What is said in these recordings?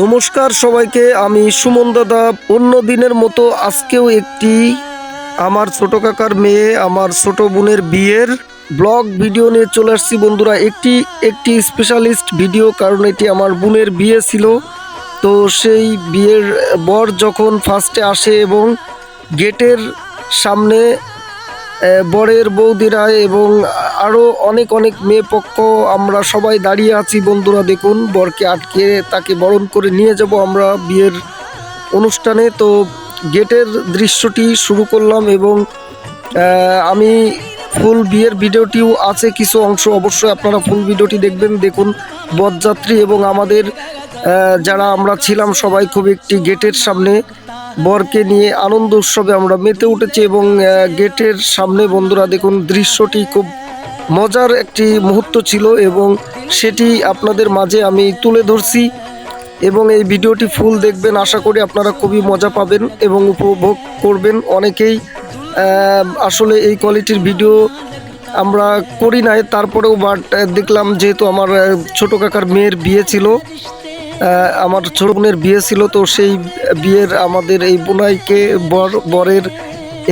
নমস্কার সবাইকে, আমি সুমন দাদা। অন্য দিনের মতো আজকেও একটি আমার ছোট কাকার মেয়ে, আমার ছোট বোনের বিয়ের ব্লগ ভিডিও নিয়ে চলে আসছি। বন্ধুরা, একটি একটি স্পেশালিস্ট ভিডিও কারণ এটি আমার বোনের বিয়ে ছিল। তো সেই বিয়ের বর যখন ফার্স্টে আসে এবং গেটের সামনে বরের বৌদিরা এবং আরও অনেক অনেক মেয়ে পক্ষ, আমরা সবাই দাঁড়িয়ে আছি, বন্ধুরা দেখুন, বরকে আটকে তাকে বরণ করে নিয়ে যাব আমরা বিয়ের অনুষ্ঠানে। তো গেটের দৃশ্যটি শুরু করলাম এবং আমি ফুল বিয়ের ভিডিওটিও আছে কিছু অংশ, অবশ্যই আপনারা ফুল ভিডিওটি দেখবেন। দেখুন, বরযাত্রী এবং আমাদের যারা আমরা ছিলাম সবাই খুব একটি গেটের সামনে, বরকে নিয়ে আনন্দ উৎসবে আমরা মেতে উঠেছি এবং গেটের সামনে বন্ধুরা দেখুন, দৃশ্যটি খুব মজার একটি মুহূর্ত ছিল এবং সেটি আপনাদের মাঝে আমি তুলে ধরছি এবং এই ভিডিওটি ফুল দেখবেন, আশা করি আপনারা খুবই মজা পাবেন এবং উপভোগ করবেন অনেকেই। আসলে এই কোয়ালিটির ভিডিও আমরা করি নাই, তারপরেও বাট দেখলাম যেহেতু আমার ছোটো কাকার মেয়ের বিয়ে ছিল আমার ছোট বোনের বিয়ে ছিল, তো সেই বিয়ের আমাদের এই বোনাইকে বর, বরের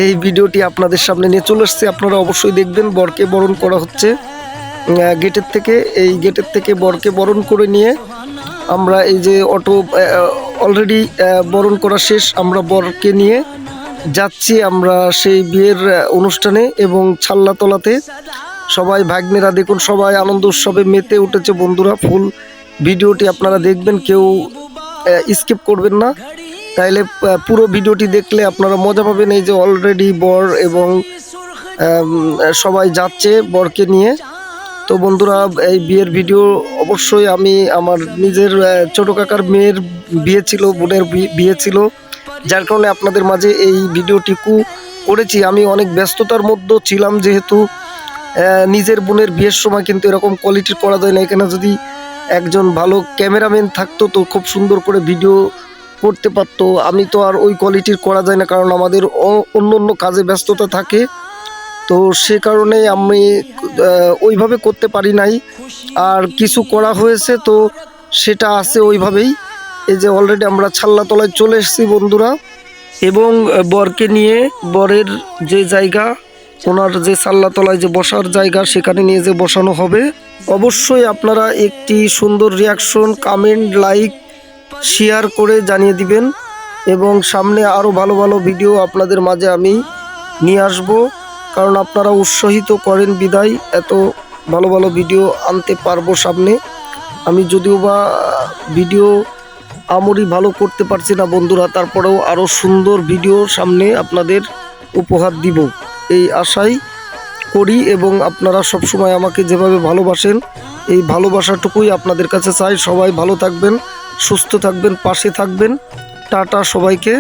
এই ভিডিওটি আপনাদের সামনে নিয়ে চলে এসছে। আপনারা অবশ্যই দেখবেন, বরকে বরণ করা হচ্ছে। গেটের থেকে, এই গেটের থেকে বরকে বরণ করে নিয়ে আমরা এই যে অটো অলরেডি বরণ করা শেষ। আমরা বরকে নিয়ে যাচ্ছি আমরা সেই বিয়ের অনুষ্ঠানে এবং ছাল্লাতলাতে। সবাই ভাগ্নেরা দেখুন, সবাই আনন্দ উৎসবে মেতে উঠেছে। বন্ধুরা, ফুল ভিডিওটি আপনারা দেখবেন, কেউ স্কিপ করবেন না। তাইলে পুরো ভিডিওটি দেখলে আপনারা মজা পাবেন এই যে অলরেডি বর এবং সবাই যাচ্ছে বরকে নিয়ে। তো বন্ধুরা, এই বিয়ের ভিডিও অবশ্যই আমি আমার নিজের ছোট কাকার মেয়ের বিয়ে ছিল, বোনের বিয়ে ছিল। যার কারণে আপনাদের মাঝে এই ভিডিওটিকু করেছি। আমি অনেক ব্যস্ততার মধ্যে ছিলাম যেহেতু নিজের বোনের বিয়ের সময় কিন্তু এরকম কোয়ালিটির করা যায় না। এখানে যদি একজন ভালো ক্যামেরাম্যান থাকতো তো খুব সুন্দর করে ভিডিও করতে পারতো, আমি তো আর ওই কোয়ালিটির করা যায় না, কারণ আমাদের অন্য অন্য কাজে ব্যস্ততা থাকে। তো সে কারণে আমি ওইভাবে করতে পারি নাই। আর কিছু করা হয়েছে তো সেটা আছে ওইভাবেই। এই যে অলরেডি আমরা ছাল্লাতলায় চলে এসেছি বন্ধুরা। এবং বরকে নিয়ে, বরের যে জায়গা, ওনার যে সাল্লাতলায় যে বসার জায়গা, সেখানে নিয়ে যে বসানো হবে। অবশ্যই আপনারা একটি সুন্দর রিয়াকশন কামেন্ট লাইক শেয়ার করে জানিয়ে দিবেন এবং সামনে আরও ভালো ভালো ভিডিও আপনাদের মাঝে আমি নিয়ে আসব। কারণ আপনারা উৎসাহিত করেন বিদায়, এত ভালো ভালো ভিডিও আনতে পারব সামনে। আমি যদিও বা ভিডিও আমরি ভালো করতে পারছি না বন্ধুরা, তারপরেও আরও সুন্দর ভিডিও সামনে আপনাদের উপহার দিব। এই আশাই করি এবং আপনারা সবসময় আমাকে যেভাবে ভালোবাসেন এই ভালোবাসাটুকুই আপনাদের কাছে চাই। সবাই ভালো থাকবেন সুস্থ থাকবেন পাশে থাকবেন। টাটা সবাইকে।